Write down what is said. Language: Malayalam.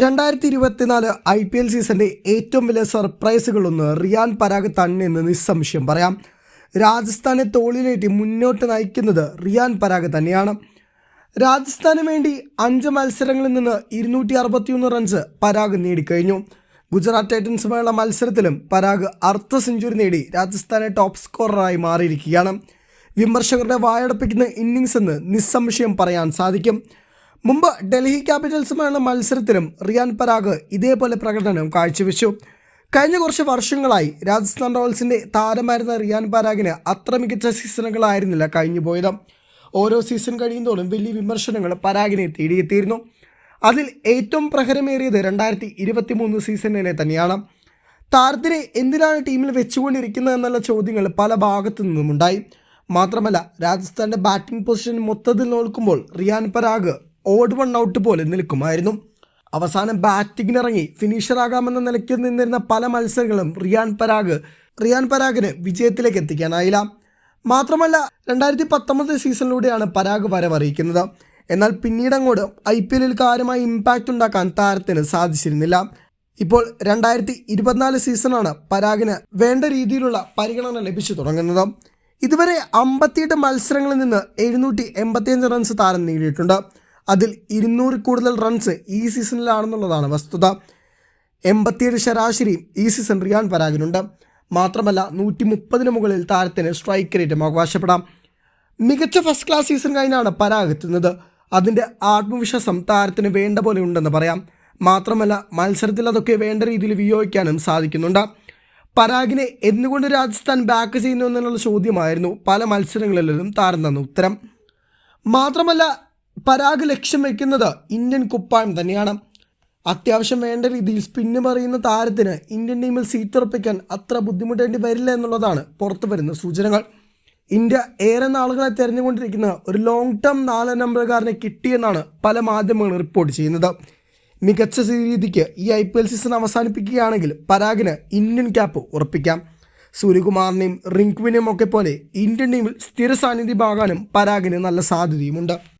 രണ്ടായിരത്തി ഇരുപത്തിനാല് ഐ പി എൽ സീസണിന്റെ ഏറ്റവും വലിയ സർപ്രൈസുകളൊന്ന് റിയാൻ പരാഗ് തന്നെയെന്ന് നിസ്സംശയം പറയാം. രാജസ്ഥാനെ തോളിലേറ്റി മുന്നോട്ട് നയിക്കുന്നത് റിയാൻ പരാഗ് തന്നെയാണ്. രാജസ്ഥാന് വേണ്ടി അഞ്ച് മത്സരങ്ങളിൽ നിന്ന് ഇരുന്നൂറ്റി അറുപത്തിയൊന്ന് റൺസ് പരാഗ് നേടിക്കഴിഞ്ഞു. ഗുജറാത്ത് ടൈറ്റൻസുമായുള്ള മത്സരത്തിലും പരാഗ് അർദ്ധ സെഞ്ചുറി നേടി രാജസ്ഥാനെ ടോപ്പ് സ്കോററായി മാറിയിരിക്കുകയാണ്. വിമർശകരുടെ വായടപ്പിക്കുന്ന ഇന്നിങ്സ് എന്ന് നിസ്സംശയം പറയാൻ സാധിക്കും. മുമ്പ് ഡൽഹി ക്യാപിറ്റൽസുമായുള്ള മത്സരത്തിലും റിയാൻ പരാഗ് ഇതേപോലെ പ്രകടനം കാഴ്ചവെച്ചു. കഴിഞ്ഞ കുറച്ച് വർഷങ്ങളായി രാജസ്ഥാൻ റോയൽസിന്റെ താരമായിരുന്ന റിയാൻ പരാഗിന് അത്ര മികച്ച സീസണുകളായിരുന്നില്ല കഴിഞ്ഞു പോയത് ഓരോ സീസൺ കഴിയുന്തോറും വലിയ വിമർശനങ്ങൾ പരാഗിനെ തേടിയെത്തിയിരുന്നു. അതിൽ ഏറ്റവും പ്രഹരമേറിയത് രണ്ടായിരത്തി ഇരുപത്തി മൂന്ന് സീസണിലെ തന്നെയാണ്. താരത്തിനെ എന്തിനാണ് ടീമിൽ വെച്ചുകൊണ്ടിരിക്കുന്നത് എന്നുള്ള ചോദ്യങ്ങൾ പല ഭാഗത്തു നിന്നുമുണ്ടായി. മാത്രമല്ല രാജസ്ഥാന്റെ ബാറ്റിംഗ് പൊസിഷൻ മൊത്തത്തിൽ നോക്കുമ്പോൾ Riyan Parag odd one out പോലെ നിൽക്കുമായിരുന്നു. അവസാനം ബാറ്റിങ്ങിനിറങ്ങി ഫിനിഷറാകാമെന്ന നിലയ്ക്ക് നിന്നിരുന്ന പല മത്സരങ്ങളും റിയാൻ പരാഗ് റിയാൻ പരാഗിന് വിജയത്തിലേക്ക് എത്തിക്കാനായില്ല. മാത്രമല്ല രണ്ടായിരത്തി പത്തൊമ്പത് സീസണിലൂടെയാണ് പരാഗ് വരവറിയിക്കുന്നത്. എന്നാൽ പിന്നീട് അങ്ങോട്ട് ഐ പി എല്ലിൽ കാര്യമായി ഇമ്പാക്റ്റ് ഉണ്ടാക്കാൻ താരത്തിന് സാധിച്ചിരുന്നില്ല. ഇപ്പോൾ രണ്ടായിരത്തി ഇരുപത്തിനാല് സീസണാണ് പരാഗിന് വേണ്ട രീതിയിലുള്ള പരിഗണന ലഭിച്ചു തുടങ്ങുന്നത്. ഇതുവരെ അമ്പത്തിയെട്ട് മത്സരങ്ങളിൽ നിന്ന് എഴുന്നൂറ്റി എൺപത്തിയഞ്ച് റൺസ് താരം നേടിയിട്ടുണ്ട്. അതിൽ ഇരുന്നൂറ് കൂടുതൽ റൺസ് ഈ സീസണിലാണെന്നുള്ളതാണ് വസ്തുത. എൺപത്തിയേഴ് ശരാശരി ഈ സീസൺ റിയാൻ പരാഗിനുണ്ട്. മാത്രമല്ല നൂറ്റി മുപ്പതിന് മുകളിൽ താരത്തിന് സ്ട്രൈക്ക് റേറ്റ് അവകാശപ്പെടാം. മികച്ച ഫസ്റ്റ് ക്ലാസ് സീസൺ കഴിഞ്ഞാണ് പരാഗ് എത്തുന്നത്. അതിന്റെ ആത്മവിശ്വാസം താരത്തിന് വേണ്ട പോലെ ഉണ്ടെന്ന് പറയാം. മാത്രമല്ല മത്സരത്തിൽ അതൊക്കെ വേണ്ട രീതിയിൽ വിയോഗിക്കാനും സാധിക്കുന്നുണ്ട്. പരാഗിനെ എന്തുകൊണ്ട് രാജസ്ഥാൻ ബാക്ക് ചെയ്യുന്നു എന്നുള്ള ചോദ്യമായിരുന്നു പല മത്സരങ്ങളിലും താരം തന്ന ഉത്തരം. മാത്രമല്ല പരാഗ് ലക്ഷ്യം വെക്കുന്നത് ഇന്ത്യൻ കുപ്പായം തന്നെയാണ്. അത്യാവശ്യം വേണ്ട രീതിയിൽ സ്പിന്ന് പറയുന്ന താരത്തിന് ഇന്ത്യൻ ടീമിൽ സീറ്റ് ഉറപ്പിക്കാൻ അത്ര ബുദ്ധിമുട്ടേണ്ടി വരില്ല എന്നുള്ളതാണ് പുറത്തു വരുന്ന സൂചനകൾ. ഇന്ത്യ ഏറെ നാളുകളെ തെരഞ്ഞുകൊണ്ടിരിക്കുന്ന ഒരു ലോങ് ടേം നാല് നമ്പറുകാരനെ കിട്ടിയെന്നാണ് പല മാധ്യമങ്ങളും റിപ്പോർട്ട് ചെയ്യുന്നത്. മികച്ച രീതിക്ക് ഈ ഐ പി എൽ സീസൺ അവസാനിപ്പിക്കുകയാണെങ്കിൽ പരാഗിന് ഇന്ത്യൻ ക്യാപ്പ് ഉറപ്പിക്കാം. സൂര്യകുമാറിനെയും റിങ്ക്വിനെയും ഒക്കെ പോലെ ഇന്ത്യൻ ടീമിൽ സ്ഥിര സാന്നിധ്യമാകാനും പരാഗിന് നല്ല സാധ്യതയുമുണ്ട്.